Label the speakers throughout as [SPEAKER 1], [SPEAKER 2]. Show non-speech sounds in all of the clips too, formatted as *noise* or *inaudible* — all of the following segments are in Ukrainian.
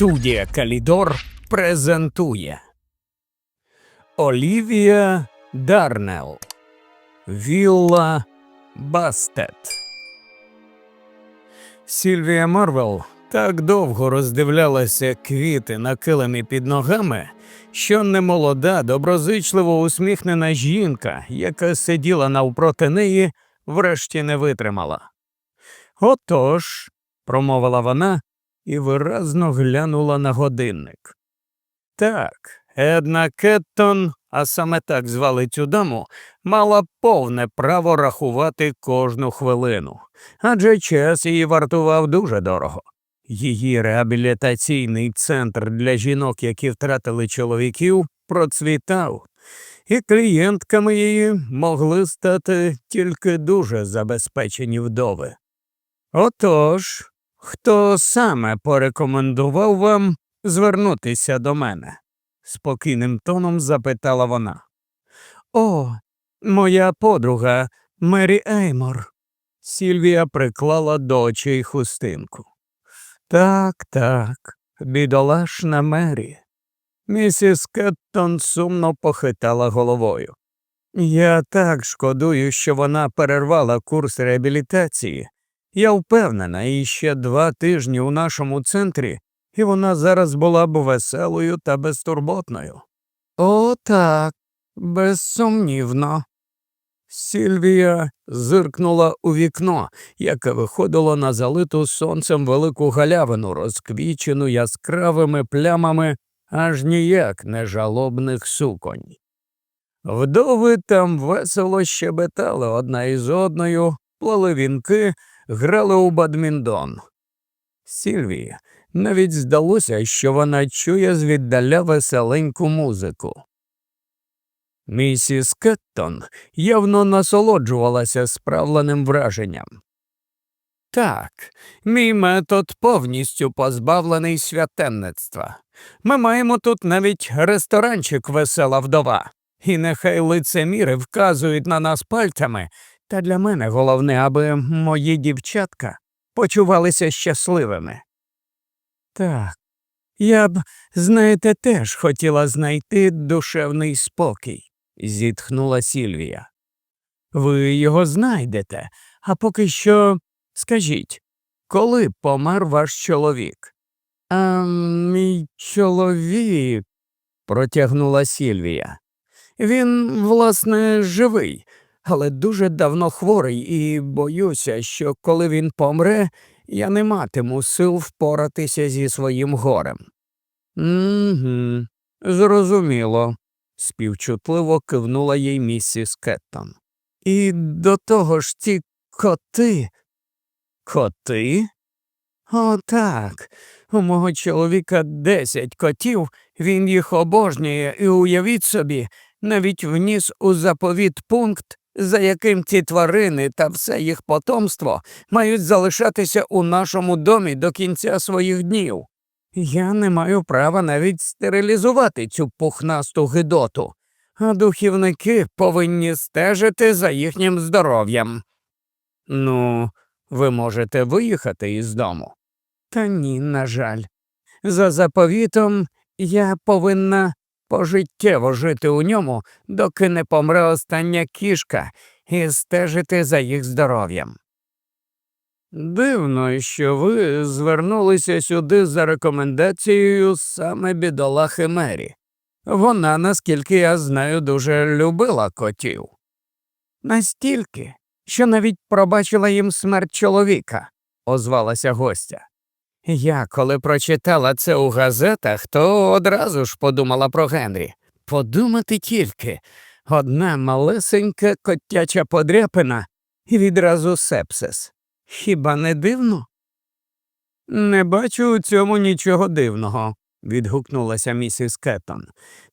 [SPEAKER 1] Студія Калідор презентує Олівія Дарнелл Вілла Бастет. Сільвія Марвел так довго роздивлялася квіти на килимі під ногами, що немолода, доброзичливо усміхнена жінка, яка сиділа навпроти неї, врешті не витримала. Отож, промовила вона і виразно глянула на годинник. Так, Една Кеттон, а саме так звали цю даму, мала повне право рахувати кожну хвилину, адже час її вартував дуже дорого. Її реабілітаційний центр для жінок, які втратили чоловіків, процвітав, і клієнтками її могли стати тільки дуже забезпечені вдови. Отож, хто саме порекомендував вам звернутися до мене? спокійним тоном запитала вона. О, моя подруга Мері Еймор. Сільвія приклала до очей хустинку. Так, так, бідолашна Мері. Місіс Кеттон сумно похитала головою. Я так шкодую, що вона перервала курс реабілітації. Я впевнена, і ще два тижні у нашому центрі, і вона зараз була б веселою та безтурботною. О, так, безсумнівно. Сільвія зиркнула у вікно, яке виходило на залиту сонцем велику галявину, розквічену яскравими плямами аж ніяк не жалобних суконь. Вдови там весело щебетали одна із одною, плели вінки, грали у бадміндон. Сільвії навіть здалося, що вона чує звіддаля веселеньку музику. Місіс Кеттон явно насолоджувалася справленим враженням. Так, мій метод повністю позбавлений святенництва. Ми маємо тут навіть ресторанчик весела вдова, і нехай лицеміри вказують на нас пальцями, та для мене головне, аби мої дівчатка почувалися щасливими. Так, я б, знаєте, теж хотіла знайти душевний спокій, зітхнула Сільвія. Ви його знайдете, а поки що скажіть, коли помер ваш чоловік? А мій чоловік, протягнула Сільвія. Він, власне, живий, але дуже давно хворий, і боюся, що коли він помре, я не матиму сил впоратися зі своїм горем. Угу, зрозуміло, співчутливо кивнула їй місіс Кеттон. І до того ж ці коти. Коти? О, так. У мого чоловіка десять котів, він їх обожнює, і уявіть собі, навіть вніс у заповіт пункт, за яким ці тварини та все їх потомство мають залишатися у нашому домі до кінця своїх днів. Я не маю права навіть стерилізувати цю пухнасту гидоту, а духівники повинні стежити за їхнім здоров'ям. Ну, ви можете виїхати із дому. Та ні, на жаль. За заповітом я повинна пожиттєво жити у ньому, доки не помре остання кішка, і стежити за їх здоров'ям. Дивно, що ви звернулися сюди за рекомендацією саме бідолахи Мері. Вона, наскільки я знаю, дуже любила котів. Настільки, що навіть пробачила їм смерть чоловіка, озвалася гостя. Я, коли прочитала це у газетах, то одразу ж подумала про Генрі. Подумати тільки одна малесенька котяча подряпина і відразу сепсис. Хіба не дивно? Не бачу у цьому нічого дивного, відгукнулася місіс Кеттон.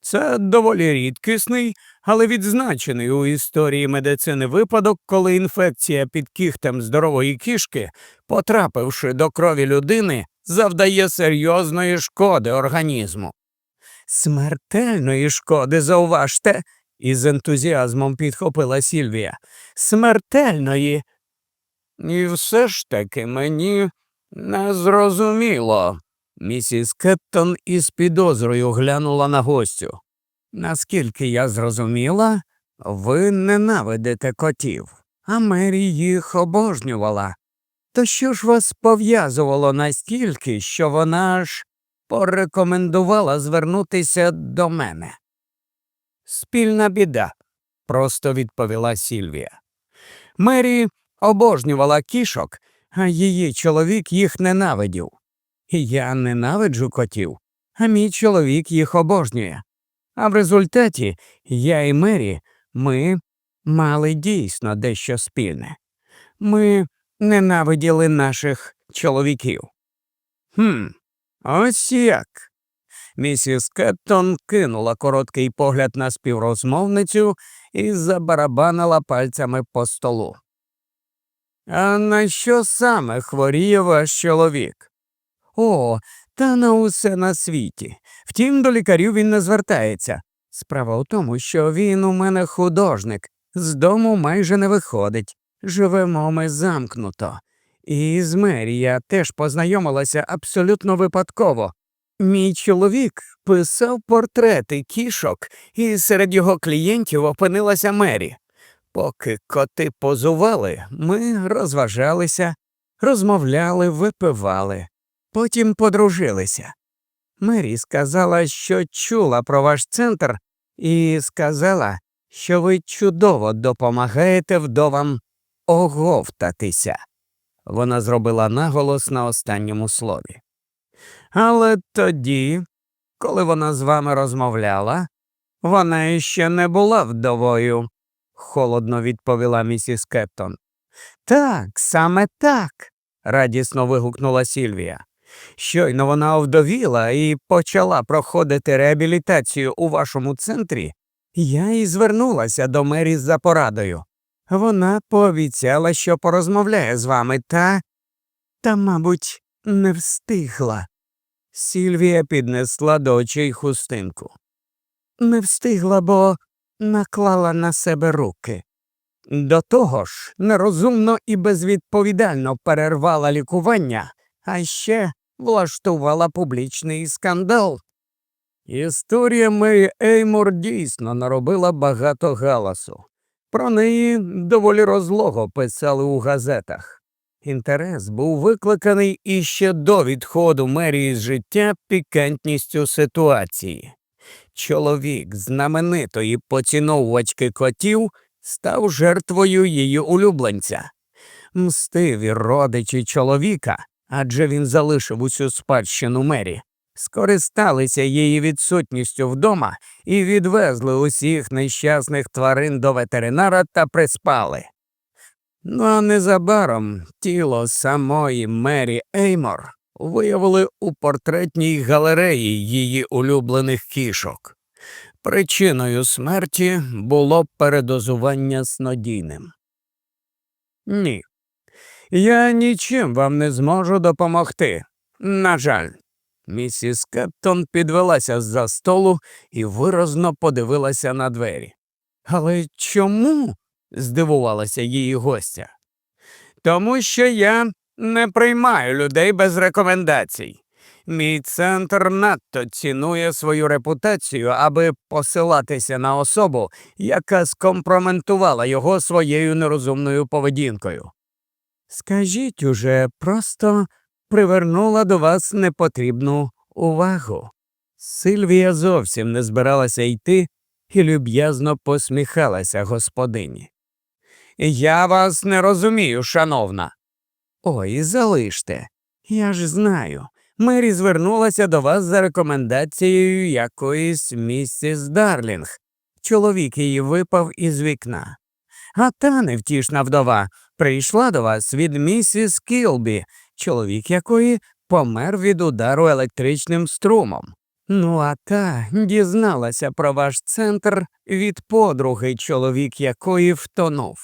[SPEAKER 1] Це доволі рідкісний, але відзначений у історії медицини випадок, коли інфекція під кігтем здорової кішки, потрапивши до крові людини, завдає серйозної шкоди організму. Смертельної шкоди, зауважте, із ентузіазмом підхопила Сільвія. Смертельної. І все ж таки мені не зрозуміло, Місіс Кеттон із підозрою глянула на гостю. Наскільки я зрозуміла, ви ненавидите котів, а Мері їх обожнювала. То що ж вас пов'язувало настільки, що вона аж порекомендувала звернутися до мене? Спільна біда, просто відповіла Сільвія. Мері обожнювала кішок, а її чоловік їх ненавидів. Я ненавиджу котів, а мій чоловік їх обожнює. А в результаті я і Мері ми мали дійсно дещо спільне. Ми ненавиділи наших чоловіків. Хм, ось як. Місіс Кеттон кинула короткий погляд на співрозмовницю і забарабанила пальцями по столу. А на що саме хворіє ваш чоловік? О, та на усе на світі. Втім, до лікарів він не звертається. Справа у тому, що він у мене художник, з дому майже не виходить. Живемо ми замкнуто. І з Мері я теж познайомилася абсолютно випадково. Мій чоловік писав портрети кішок, і серед його клієнтів опинилася Мері. Поки коти позували, ми розважалися, розмовляли, випивали, потім подружилися. Мері сказала, що чула про ваш центр, і сказала, що ви чудово допомагаєте вдовам оговтатися. Вона зробила наголос на останньому слові. Але тоді, коли вона з вами розмовляла, вона іще не була вдовою, холодно відповіла місіс Кептон. Так, саме так, радісно вигукнула Сільвія. Щойно вона овдовіла і почала проходити реабілітацію у вашому центрі, я і звернулася до Мері за порадою. Вона пообіцяла, що порозмовляє з вами, та, та, мабуть, не встигла. Сільвія піднесла до очей хустинку. Не встигла, бо наклала на себе руки. До того ж, нерозумно і безвідповідально перервала лікування, а ще влаштувала публічний скандал. Історія Мері Еймор дійсно наробила багато галасу. Про неї доволі розлого писали у газетах. Інтерес був викликаний іще до відходу мерії з життя пікантністю ситуації. Чоловік знаменитої поціновувачки котів став жертвою її улюбленця. Мстиві родичі чоловіка, адже він залишив усю спадщину мері, скористалися її відсутністю вдома і відвезли усіх нещасних тварин до ветеринара та приспали. Ну а незабаром тіло самої Мері Еймор виявили у портретній галереї її улюблених кішок. Причиною смерті було передозування снодійним. Ні, я нічим вам не зможу допомогти. На жаль, місіс Кеттон підвелася з-за столу і виразно подивилася на двері. Але чому? здивувалася її гостя. Тому що я не приймаю людей без рекомендацій. Мій центр надто цінує свою репутацію, аби посилатися на особу, яка скомпроментувала його своєю нерозумною поведінкою. Скажіть уже, просто привернула до вас непотрібну увагу. Сильвія зовсім не збиралася йти і люб'язно посміхалася господині. Я вас не розумію, шановна. Ой, залиште. Я ж знаю. Мері звернулася до вас за рекомендацією якоїсь місіс Дарлінг. Чоловік її випав із вікна. А та невтішна вдова прийшла до вас від місіс Кілбі, чоловік якої помер від удару електричним струмом. Ну, а та дізналася про ваш центр від подруги, чоловік якої втонув.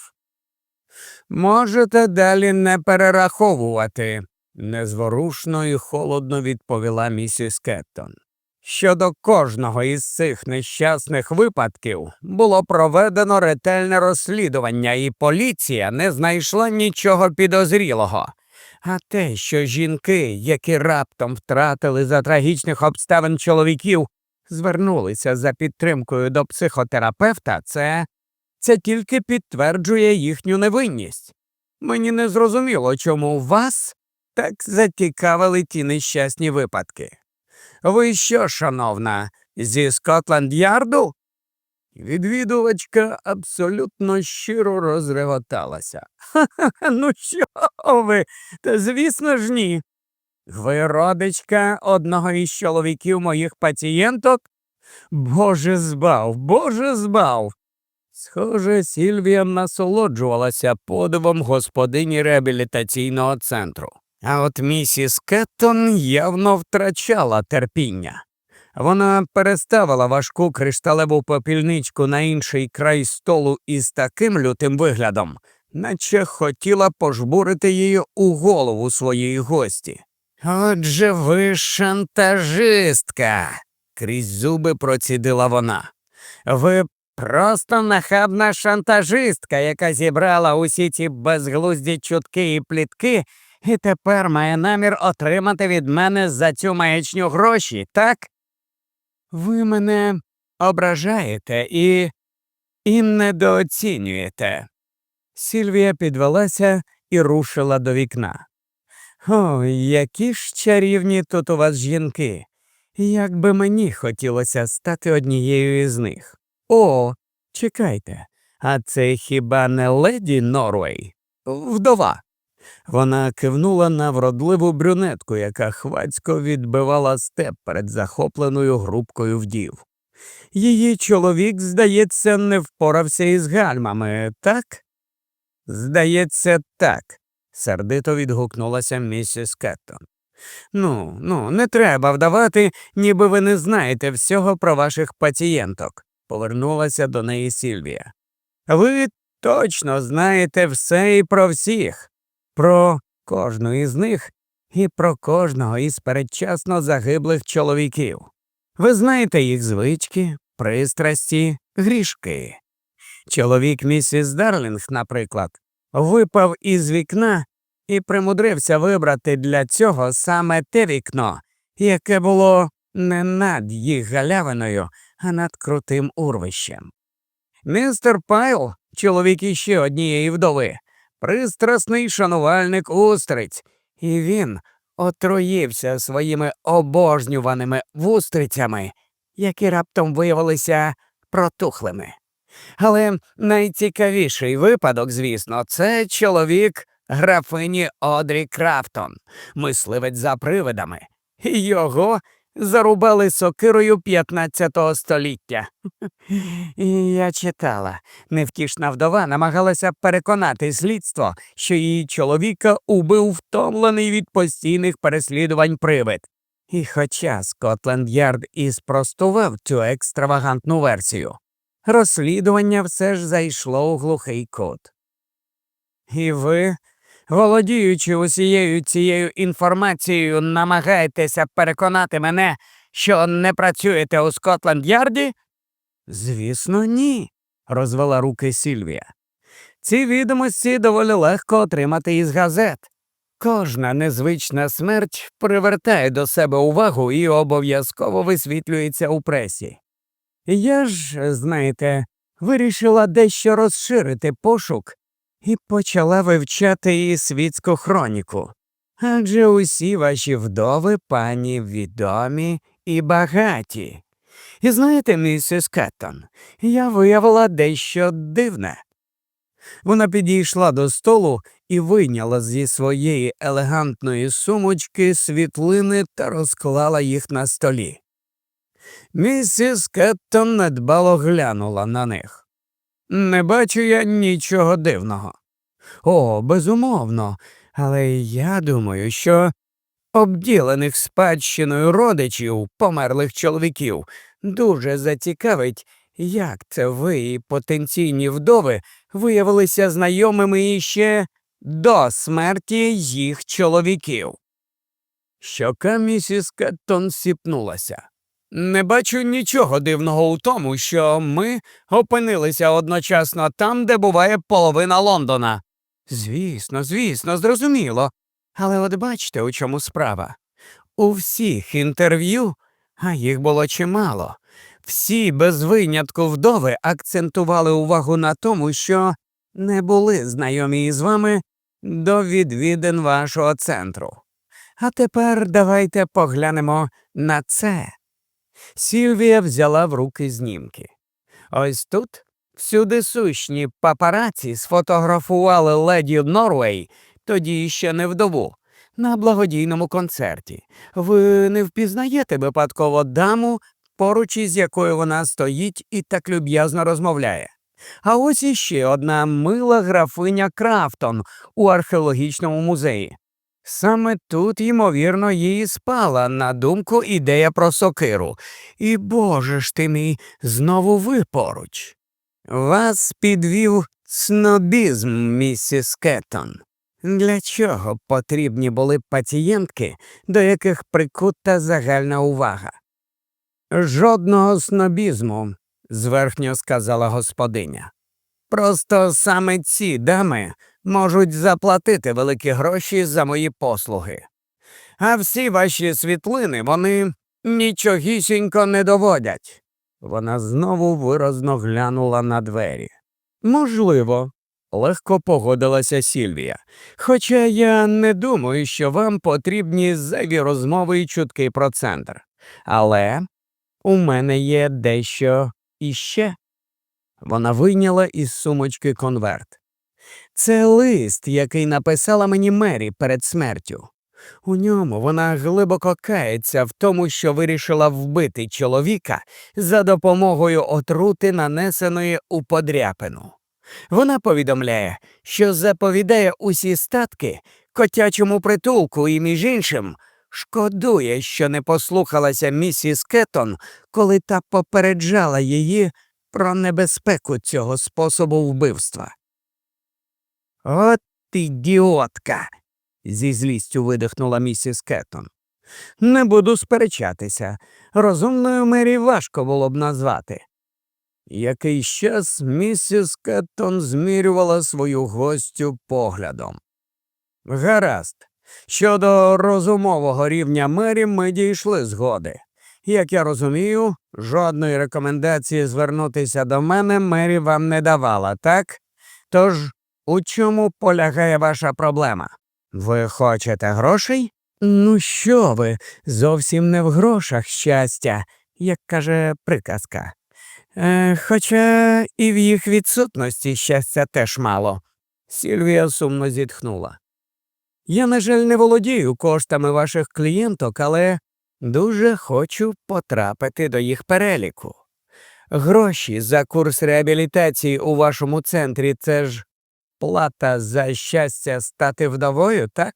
[SPEAKER 1] Можете далі не перераховувати, незворушно і холодно відповіла місіс Кеттон. Щодо кожного із цих нещасних випадків було проведено ретельне розслідування, і поліція не знайшла нічого підозрілого. А те, що жінки, які раптом втратили за трагічних обставин чоловіків, звернулися за підтримкою до психотерапевта, це, це тільки підтверджує їхню невинність. Мені не зрозуміло, чому вас так зацікавили ті нещасні випадки. Ви що, шановна, зі Скотланд Ярду? Відвідувачка абсолютно щиро розреготалася. Ха-ха, ну що ви? Та звісно ж ні. Ви родичка одного із чоловіків моїх пацієнток? Боже збав, Боже збав. Схоже, Сільвія насолоджувалася подивом господині реабілітаційного центру. А от місіс Кеттон явно втрачала терпіння. Вона переставила важку кришталеву попільничку на інший край столу із таким лютим виглядом, наче хотіла пожбурити її у голову своєї гості. Отже, ви шантажистка, крізь зуби процідила вона. Ви просто нахабна шантажистка, яка зібрала усі ці безглузді чутки і плітки, і тепер має намір отримати від мене за цю маячню гроші, так? Ви мене ображаєте і. і недооцінюєте. Сільвія підвелася і рушила до вікна. О, які ж чарівні тут у вас жінки. Як би мені хотілося стати однією із них. О, чекайте, а це хіба не леді Норвей? Вдова. Вона кивнула на вродливу брюнетку, яка хвацько відбивала степ перед захопленою групкою вдів. Її чоловік, здається, не впорався із гальмами, так? Здається, так, сердито відгукнулася місіс Кеттон. Ну, ну, не треба вдавати, ніби ви не знаєте всього про ваших пацієнток, повернулася до неї Сільвія. Ви точно знаєте все і про всіх про кожну із них і про кожного із передчасно загиблих чоловіків. Ви знаєте їх звички, пристрасті, грішки. Чоловік місіс Дарлінг, наприклад, випав із вікна і примудрився вибрати для цього саме те вікно, яке було не над їх галявиною, а над крутим урвищем. Містер Пайл, чоловік іще однієї вдови, пристрасний шанувальник устриць, і він отруївся своїми обожнюваними вустрицями, які раптом виявилися протухлими. Але найцікавіший випадок, звісно, це чоловік графині Одрі Крафтон, мисливець за привидами. І Його зарубали сокирою 15 століття. І я читала, невтішна вдова намагалася переконати слідство, що її чоловіка убив втомлений від постійних переслідувань привид. І хоча Скотленд Ярд і спростував цю екстравагантну версію, розслідування все ж зайшло у глухий кут. І ви володіючи усією цією інформацією, намагаєтеся переконати мене, що не працюєте у Скотланд Ярді? Звісно, ні, розвела руки Сільвія. Ці відомості доволі легко отримати із газет. Кожна незвична смерть привертає до себе увагу і обов'язково висвітлюється у пресі. Я ж, знаєте, вирішила дещо розширити пошук і почала вивчати її світську хроніку. Адже усі ваші вдови пані відомі і багаті. І знаєте, місіс Кеттон, я виявила дещо дивне. Вона підійшла до столу і вийняла зі своєї елегантної сумочки світлини та розклала їх на столі. Місіс Кеттон недбало глянула на них. Не бачу я нічого дивного. О, безумовно, але я думаю, що обділених спадщиною родичів померлих чоловіків дуже зацікавить, як це ви і потенційні вдови виявилися знайомими іще до смерті їх чоловіків. Щока місіс Кеттон сіпнулася. Не бачу нічого дивного у тому, що ми опинилися одночасно там, де буває половина Лондона. Звісно, звісно, зрозуміло. Але от бачите, у чому справа. У всіх інтерв'ю, а їх було чимало, всі без винятку вдови акцентували увагу на тому, що не були знайомі із вами до відвідин вашого центру. А тепер давайте поглянемо на це. Сільвія взяла в руки знімки. Ось тут всюди сущні папараці сфотографували леді Норвей, тоді ще не вдову, на благодійному концерті. Ви не впізнаєте випадково даму, поруч із якою вона стоїть і так люб'язно розмовляє. А ось іще одна мила графиня Крафтон у археологічному музеї. Саме тут, ймовірно, їй спала на думку ідея про сокиру. І боже ж ти мій, знову ви поруч. Вас підвів снобізм, місіс Кеттон. Для чого потрібні були пацієнтки, до яких прикута загальна увага? Жодного снобізму, зверхньо сказала господиня. Просто саме ці дами можуть заплатити великі гроші за мої послуги. А всі ваші світлини вони нічогісінько не доводять. Вона знову виразно глянула на двері. Можливо, легко погодилася Сільвія. Хоча я не думаю, що вам потрібні зайві розмови і чутки про центр. Але у мене є дещо іще. Вона вийняла із сумочки конверт. Це лист, який написала мені Мері перед смертю. У ньому вона глибоко кається в тому, що вирішила вбити чоловіка за допомогою отрути, нанесеної у подряпину. Вона повідомляє, що заповідає усі статки котячому притулку і, між іншим, шкодує, що не послухалася місіс Кеттон, коли та попереджала її про небезпеку цього способу вбивства. От ідіотка. зі злістю видихнула місіс Кеттон. Не буду сперечатися. Розумною мері важко було б назвати. Якийсь час місіс Кеттон змірювала свою гостю поглядом. Гаразд. Щодо розумового рівня мері ми дійшли згоди. Як я розумію, жодної рекомендації звернутися до мене мері вам не давала, так? Тож у чому полягає ваша проблема? Ви хочете грошей? Ну що ви, зовсім не в грошах щастя, як каже приказка. Е, хоча і в їх відсутності щастя теж мало. Сільвія сумно зітхнула. Я, на жаль, не володію коштами ваших клієнток, але дуже хочу потрапити до їх переліку. Гроші за курс реабілітації у вашому центрі це ж плата за щастя стати вдовою, так?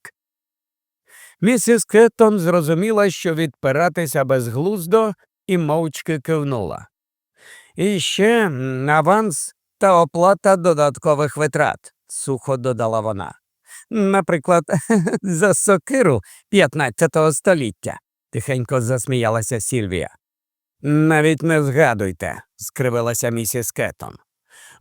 [SPEAKER 1] Місіс Кеттон зрозуміла, що відпиратися безглуздо, і мовчки кивнула. І ще аванс та оплата додаткових витрат, сухо додала вона. Наприклад, *laughs* за сокиру 15 століття, тихенько засміялася Сільвія. Навіть не згадуйте, скривилася місіс Кеттон.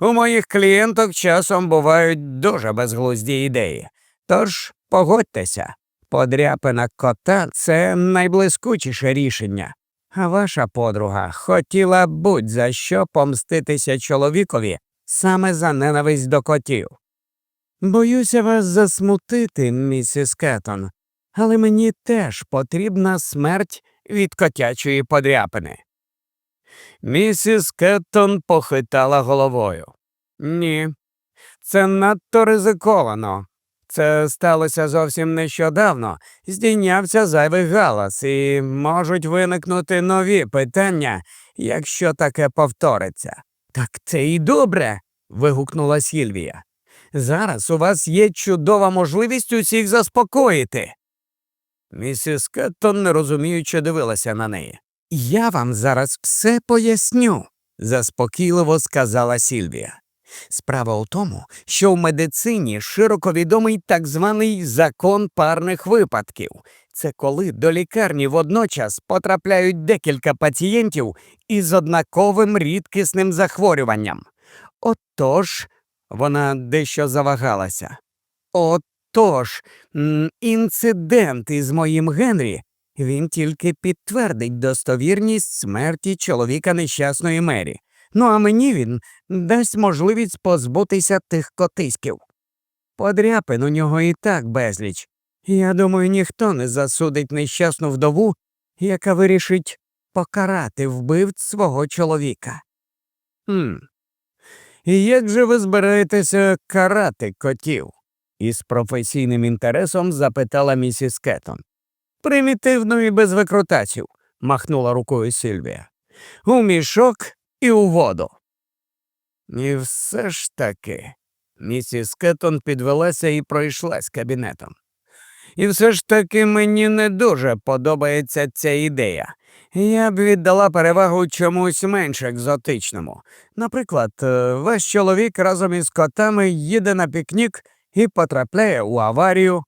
[SPEAKER 1] У моїх клієнток часом бувають дуже безглузді ідеї. Тож погодьтеся, подряпина кота це найблискучіше рішення. А ваша подруга хотіла будь за що помститися чоловікові саме за ненависть до котів. Боюся вас засмутити, місіс Кеттон, але мені теж потрібна смерть від котячої подряпини. Місіс Кеттон похитала головою. Ні, це надто ризиковано. Це сталося зовсім нещодавно, здійнявся зайвий галас, і можуть виникнути нові питання, якщо таке повториться. Так це і добре. вигукнула Сільвія. Зараз у вас є чудова можливість усіх заспокоїти. Місіс Кеттон нерозуміюче дивилася на неї. Я вам зараз все поясню, заспокійливо сказала Сільвія. Справа у тому, що в медицині широко відомий так званий закон парних випадків. Це коли до лікарні водночас потрапляють декілька пацієнтів із однаковим рідкісним захворюванням. Отож, вона дещо завагалася. Тож, інцидент із моїм Генрі він тільки підтвердить достовірність смерті чоловіка нещасної Мері. Ну а мені він дасть можливість позбутися тих котиськів. Подряпин у нього і так безліч. Я думаю, ніхто не засудить нещасну вдову, яка вирішить покарати вбивць свого чоловіка. Хм. Як же ви збираєтеся карати котів? Із професійним інтересом запитала місіс Кеттон. Примітивно і без викрутасів, махнула рукою Сильвія. У мішок і у воду. І все ж таки, місіс Кеттон підвелася і пройшлась кабінетом. І все ж таки мені не дуже подобається ця ідея. Я б віддала перевагу чомусь менш екзотичному. Наприклад, е, ваш чоловік разом із котами їде на пікнік і потрапляє у аварію.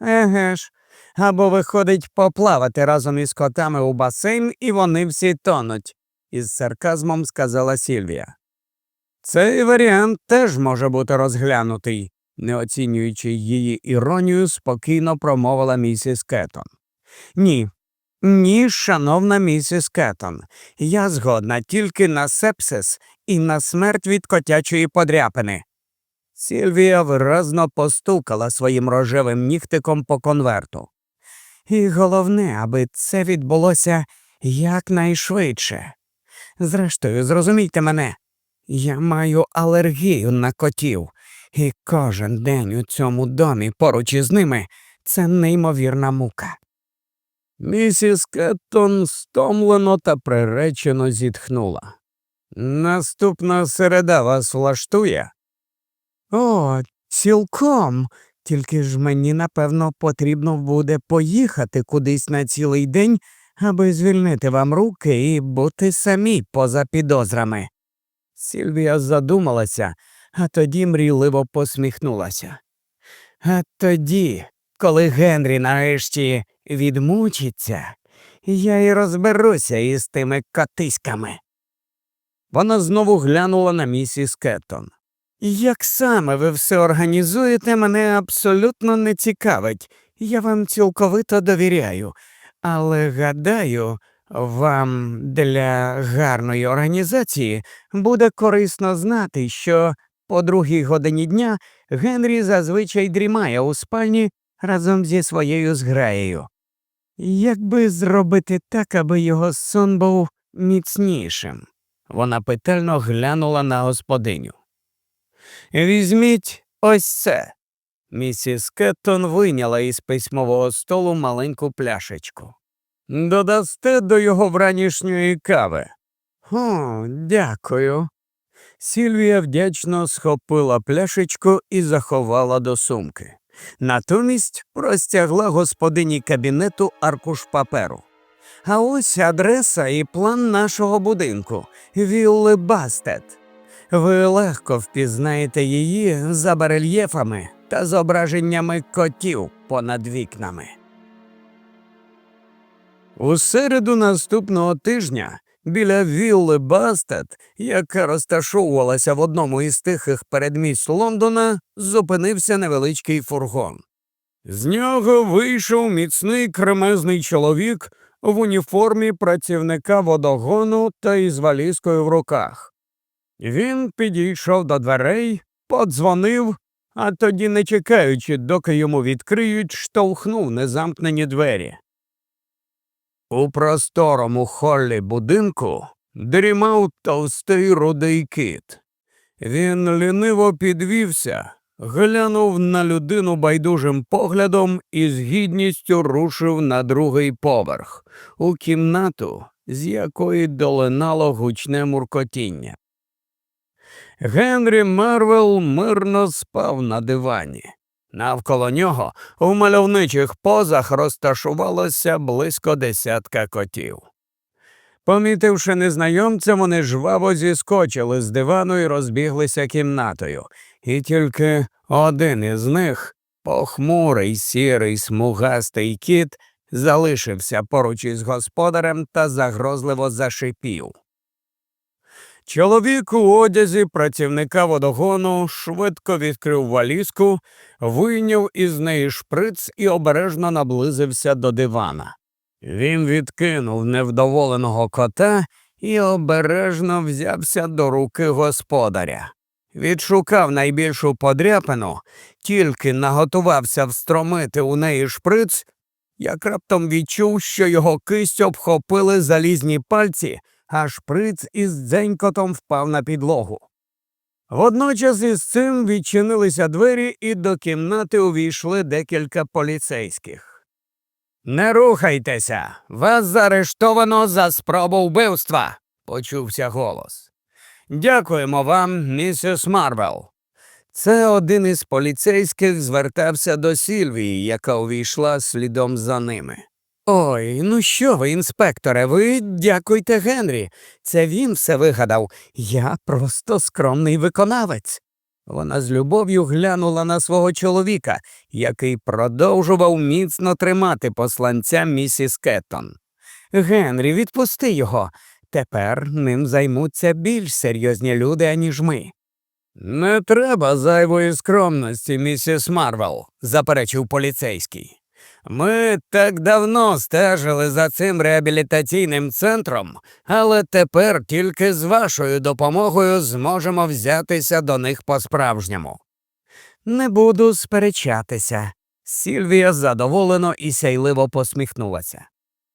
[SPEAKER 1] Еге ж, або виходить поплавати разом із котами у басейн, і вони всі тонуть, із сарказмом сказала Сільвія. Цей варіант теж може бути розглянутий, не оцінюючи її іронію, спокійно промовила місіс Кеттон. Ні, ні, шановна місіс Кеттон, я згодна тільки на сепсис і на смерть від котячої подряпини. Сільвія виразно постукала своїм рожевим нігтиком по конверту. І головне, аби це відбулося якнайшвидше. Зрештою, зрозумійте мене, я маю алергію на котів, і кожен день у цьому домі поруч із ними це неймовірна мука. Місіс Кеттон стомлено та приречено зітхнула. Наступна середа вас влаштує? О, цілком. Тільки ж мені, напевно, потрібно буде поїхати кудись на цілий день, аби звільнити вам руки і бути самі поза підозрами. Сільвія задумалася, а тоді мрійливо посміхнулася. А тоді, коли Генрі нарешті відмучиться, я й розберуся із тими котиськами. Вона знову глянула на місіс Кеттон. Як саме ви все організуєте, мене абсолютно не цікавить. Я вам цілковито довіряю, але гадаю, вам для гарної організації буде корисно знати, що по другій годині дня Генрі зазвичай дрімає у спальні разом зі своєю зграєю. Як би зробити так, аби його сон був міцнішим? Вона питально глянула на господиню. Візьміть ось це. Місіс Кеттон вийняла із письмового столу маленьку пляшечку. Додасте до його вранішньої кави. О, дякую. Сільвія вдячно схопила пляшечку і заховала до сумки. Натомість простягла господині кабінету аркуш паперу. А ось адреса і план нашого будинку Вілли Бастет. Ви легко впізнаєте її за барельєфами та зображеннями котів понад вікнами. У середу наступного тижня біля вілли Бастет, яка розташовувалася в одному із тихих передмість Лондона, зупинився невеличкий фургон. З нього вийшов міцний кремезний чоловік в уніформі працівника водогону та із валізкою в руках. Він підійшов до дверей, подзвонив, а тоді, не чекаючи, доки йому відкриють, штовхнув незамкнені двері. У просторому холлі будинку дрімав товстий рудий кіт. Він ліниво підвівся, глянув на людину байдужим поглядом і з гідністю рушив на другий поверх, у кімнату, з якої долинало гучне муркотіння. Генрі Марвел мирно спав на дивані. Навколо нього у мальовничих позах розташувалося близько десятка котів. Помітивши незнайомця, вони жваво зіскочили з дивану і розбіглися кімнатою, і тільки один із них, похмурий, сірий, смугастий кіт, залишився поруч із господарем та загрозливо зашипів. Чоловік у одязі працівника водогону швидко відкрив валізку, вийняв із неї шприц і обережно наблизився до дивана. Він відкинув невдоволеного кота і обережно взявся до руки господаря. Відшукав найбільшу подряпину, тільки наготувався встромити у неї шприц, як раптом відчув, що його кисть обхопили залізні пальці, а шприц із дзенькотом впав на підлогу. Водночас із цим відчинилися двері, і до кімнати увійшли декілька поліцейських. Не рухайтеся, вас заарештовано за спробу вбивства, почувся голос. Дякуємо вам, місіс Марвел. Це один із поліцейських звертався до Сільвії, яка увійшла слідом за ними. Ой, ну що ви, інспекторе, ви дякуйте Генрі. Це він все вигадав. Я просто скромний виконавець. Вона з любов'ю глянула на свого чоловіка, який продовжував міцно тримати посланця місіс Кеттон. Генрі, відпусти його. Тепер ним займуться більш серйозні люди, аніж ми. Не треба зайвої скромності, місіс Марвел, заперечив поліцейський. Ми так давно стежили за цим реабілітаційним центром, але тепер тільки з вашою допомогою зможемо взятися до них по-справжньому. Не буду сперечатися. Сільвія задоволено і сяйливо посміхнулася.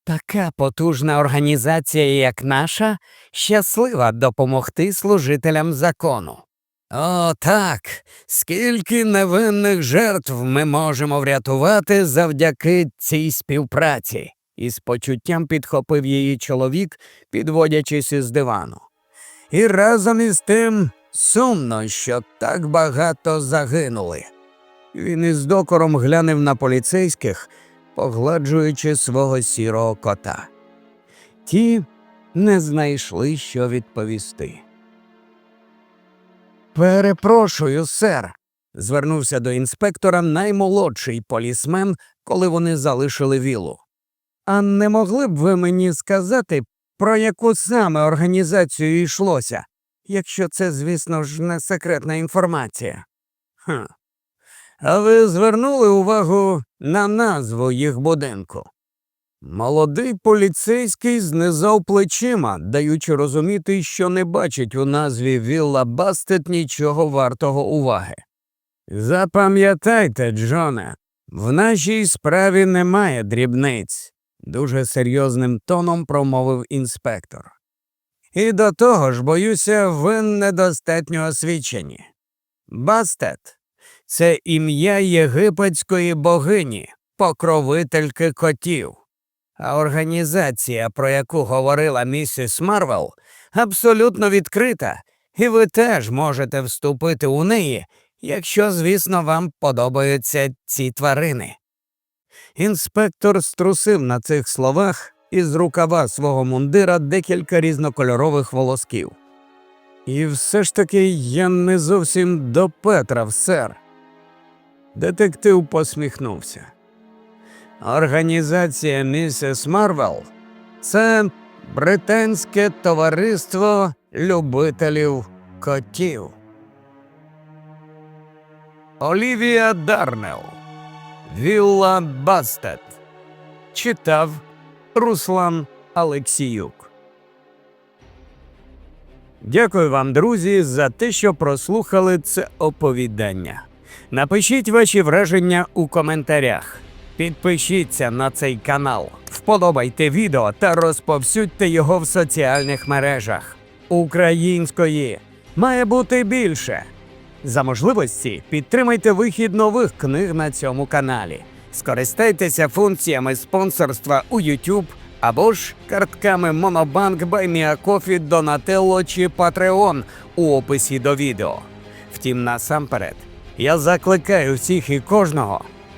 [SPEAKER 1] Така потужна організація, як наша, щаслива допомогти служителям закону. О, так, скільки невинних жертв ми можемо врятувати завдяки цій співпраці, із почуттям підхопив її чоловік, підводячись із дивану. І разом із тим сумно, що так багато загинули. Він із докором глянув на поліцейських, погладжуючи свого сірого кота. Ті не знайшли, що відповісти. Перепрошую, сер, звернувся до інспектора наймолодший полісмен, коли вони залишили вілу. А не могли б ви мені сказати, про яку саме організацію йшлося, якщо це, звісно ж, не секретна інформація? Хм. А ви звернули увагу на назву їх будинку? Молодий поліцейський знизав плечима, даючи розуміти, що не бачить у назві Вілла Бастет нічого вартого уваги. Запам'ятайте, Джоне, в нашій справі немає дрібниць, дуже серйозним тоном промовив інспектор. І до того ж, боюся, ви недостатньо освічені. Бастет це ім'я єгипетської богині, покровительки котів. А організація, про яку говорила місіс Марвел, абсолютно відкрита, і ви теж можете вступити у неї, якщо, звісно, вам подобаються ці тварини. Інспектор струсив на цих словах із рукава свого мундира декілька різнокольорових волосків. І все ж таки я не зовсім до Петра, сер. Детектив посміхнувся. Організація місіс Марвел це британське товариство любителів котів. Олівія Дарнел. Вілла Бастет. Читав Руслан Алексіюк. Дякую вам, друзі, за те, що прослухали це оповідання. Напишіть ваші враження у коментарях. Підпишіться на цей канал, вподобайте відео та розповсюдьте його в соціальних мережах. Української має бути більше. За можливості підтримайте вихід нових книг на цьому каналі. Скористайтеся функціями спонсорства у YouTube або ж картками Monobank BuyMeACoffee, Donatello чи Patreon у описі до відео. Втім, насамперед, я закликаю всіх і кожного